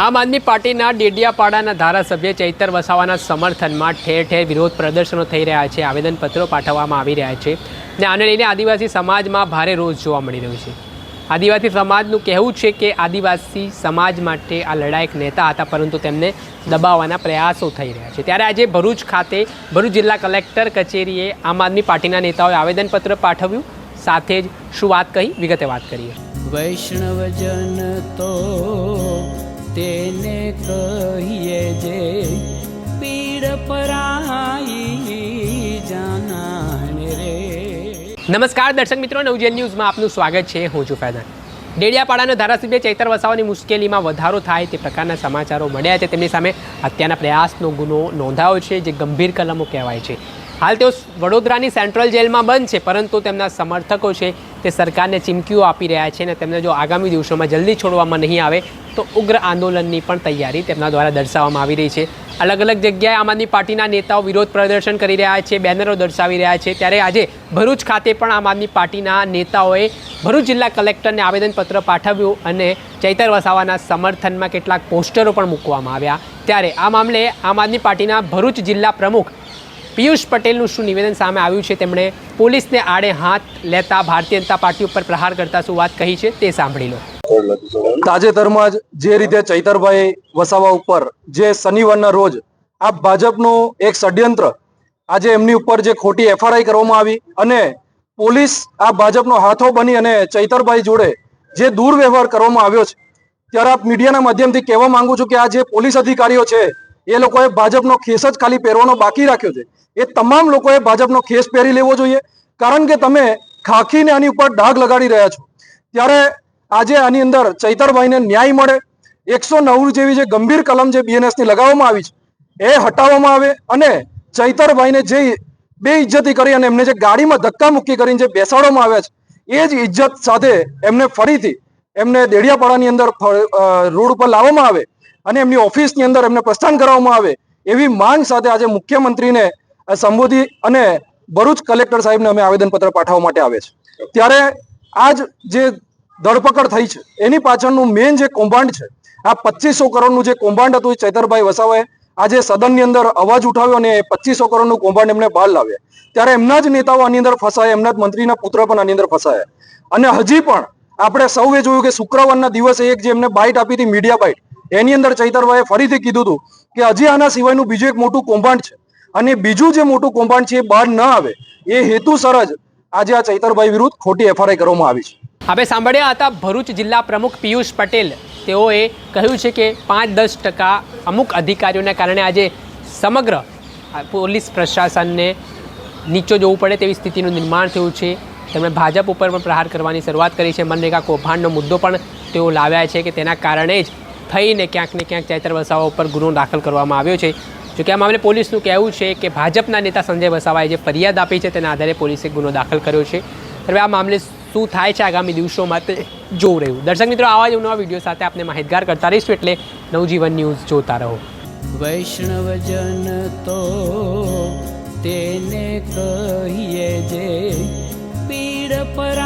આમ આદમી પાર્ટીના ડેડિયાપાડાના ધારાસભ્ય ચૈતર વસાવાના સમર્થનમાં ઠેર ઠેર વિરોધ પ્રદર્શનો થઈ રહ્યા છે, આવેદનપત્રો પાઠવવામાં આવી રહ્યા છે ને આને લઈને આદિવાસી સમાજમાં ભારે રોષ જોવા મળી રહ્યો છે. આદિવાસી સમાજનું કહેવું છે કે આદિવાસી સમાજ માટે આ લડાયક નેતા હતા, પરંતુ તેમને દબાવવાના પ્રયાસો થઈ રહ્યા છે. ત્યારે આજે ભરૂચ ખાતે ભરૂચ જિલ્લા કલેક્ટર કચેરીએ આમ આદમી પાર્ટીના નેતાઓએ આવેદનપત્ર પાઠવ્યું. સાથે જ શું વાત કહી? વિગતે વાત કરીએ. વૈષ્ણવજન તો તેને કહીએ જે પીડ પરાઈ જાનાને રે. નમસ્કાર દર્શક મિત્રો નવજન ન્યૂઝમાં આપનું સ્વાગત છે. હું છું ફૈઝાન ડેડિયાપાડાના ધારાસભ્ય ચૈતર વસાવાની મુશ્કેલીમાં વધારો થાય તે પ્રકારના સમાચારો મળ્યા છે. તેમની સામે હત્યાના પ્રયાસનો ગુનો નોંધાયો છે, જે ગંભીર કલમો કહેવાય છે. હાલ તેઓ વડોદરાની સેન્ટ્રલ જેલમાં બંધ છે, પરંતુ તેમના સમર્થકો છે તે સરકારને ચીમકીઓ આપી રહ્યા છે અને તેમને જો આગામી દિવસોમાં જલ્દી છોડવામાં નહીં આવે, તો ઉગ્ર આંદોલનની પણ તૈયારી તેમના દ્વારા દર્શાવવામાં આવી રહી છે. અલગ અલગ જગ્યાએ આમ આદમી પાર્ટીના નેતાઓ વિરોધ પ્રદર્શન કરી રહ્યા છે, બેનરો દર્શાવી રહ્યા છે. ત્યારે આજે ભરૂચ ખાતે પણ આમ આદમી પાર્ટીના નેતાઓએ ભરૂચ જિલ્લા કલેક્ટરને આવેદનપત્ર પાઠવ્યું અને ચૈતર વસાવાના સમર્થનમાં કેટલાક પોસ્ટરો પણ મૂકવામાં આવ્યા. ત્યારે આ મામલે આમ આદમી પાર્ટીના ભરૂચ જિલ્લા પ્રમુખ પિયુષ પટેલનું શું નિવેદન સામે આવ્યું છે? તેમણે પોલીસને આડે હાથ લેતા ભારતીય જનતા પાર્ટી ઉપર પ્રહાર કરતા શું વાત કહી છે તે સાંભળી લો. તાજેતરમાં જ જે રીતે ચૈતરભાઈ વસાવા ઉપર જે શનિવારના રોજ આ ભાજપનું એક ષડયંત્ર આજે એમની ઉપર જે ખોટી એફઆરઆઈ કરવામાં આવી અને પોલીસ આ ભાજપનો હાથો બની અને ચૈતરભાઈ જોડે જે દુર્વ્યવહાર કરવામાં આવ્યો છે, ત્યારે આપ મીડિયાના માધ્યમથી કહેવા માંગુ છું કે આ જે પોલીસ અધિકારીઓ છે એ લોકોએ ભાજપનો ખેસ જ ખાલી પહેરવાનો બાકી રાખ્યો છે. એ તમામ લોકોએ ભાજપનો ખેસ પહેરી લેવો જોઈએ. કારણ કે તમે ખાખીને આની ઉપર ડાઘ લગાડી રહ્યા છો. ત્યારે આજે આની અંદર ચૈતરભાઈને ન્યાય મળે. એકસો નવ જેવી જે ગંભીર કલમ જે બીએનએસની લગાવવામાં આવી છે, એ હટાવવામાં આવે અને ચૈતરભાઈને જે બે ઇજ્જતી કરી અને એમને જે ગાડીમાં ધક્કા મુક્કી કરીને જે બેસાડવામાં આવ્યા છે, એ જ ઇજ્જત સાથે એમને ફરીથી એમને દેડિયાપાડાની અંદર રોડ ઉપર લાવવામાં આવે અને એમની ઓફિસની અંદર એમને પ્રસ્થાન કરવામાં આવે એવી માંગ સાથે આજે મુખ્યમંત્રીને સંબોધી અને ભરૂચ કલેક્ટર સાહેબને અમે આવેદનપત્ર પાઠવવા માટે આવે છે. ત્યારે આજ જે ધરપકડ થઈ છે, એની પાછળનું મેઇન જે કૌભાંડ છે, આ પચીસો કરોડનું જે કૌભાંડ હતું એ ચૈતરભાઈ વસાવાએ આજે સદનની અંદર અવાજ ઉઠાવ્યો અને પચીસો કરોડનું કૌભાંડ એમને બહાર લાવ્યા. ત્યારે એમના જ નેતાઓ આની અંદર ફસાયા, એમના જ મંત્રીના પુત્ર પણ આની અંદર ફસાયા. અને હજી પણ આપણે સૌએ જોયું કે શુક્રવારના દિવસે એક જે એમને બાઇટ આપી હતી મીડિયા બાઇટ એની અંદર ચૈતરભાઈએ ફરીથી કીધું હતું કે હજી આના સિવાયનું બીજું એક મોટું કૌભાંડ છે. અને બીજું જે મોટું કૌભાંડ છે એ બહાર ન આવે, એ હેતુસર જ આજે આ ચૈતરભાઈ વિરુદ્ધ ખોટી એફઆરઆઈ કરવામાં આવી છે. આપણે સાંભળ્યા હતા ભરૂચ જિલ્લા પ્રમુખ પિયુષ પટેલ. તેઓએ કહ્યું છે કે પાંચ દસ ટકા અમુક અધિકારીઓના કારણે આજે સમગ્ર પોલીસ પ્રશાસનને નીચો જોવું પડે તેવી સ્થિતિનું નિર્માણ થયું છે. તેમણે ભાજપ ઉપર પણ પ્રહાર કરવાની શરૂઆત કરી છે. મનરેગા કૌભાંડનો મુદ્દો પણ તેઓ લાવ્યા છે કે તેના કારણે જ થઈને ક્યાંક ને ક્યાંક ચૈતર વસાવા ઉપર ગુનો દાખલ કરવામાં આવ્યો છે. જોકે આ મામલે પોલીસનું કહેવું છે કે ભાજપના નેતા સંજય વસાવાએ જે ફરિયાદ આપી છે તેના આધારે પોલીસે ગુનો દાખલ કર્યો છે. હવે આ મામલે શું થાય છે આગામી દિવસોમાં તે જોવું રહ્યું. દર્શક મિત્રો, આવા જ નવા વીડિયો સાથે આપણે માહિતગાર કરતા રહીશું એટલે નવજીવન ન્યૂઝ જોતા રહો. વૈષ્ણવજન તો તેને કહીએ જે પીડ પરાઈ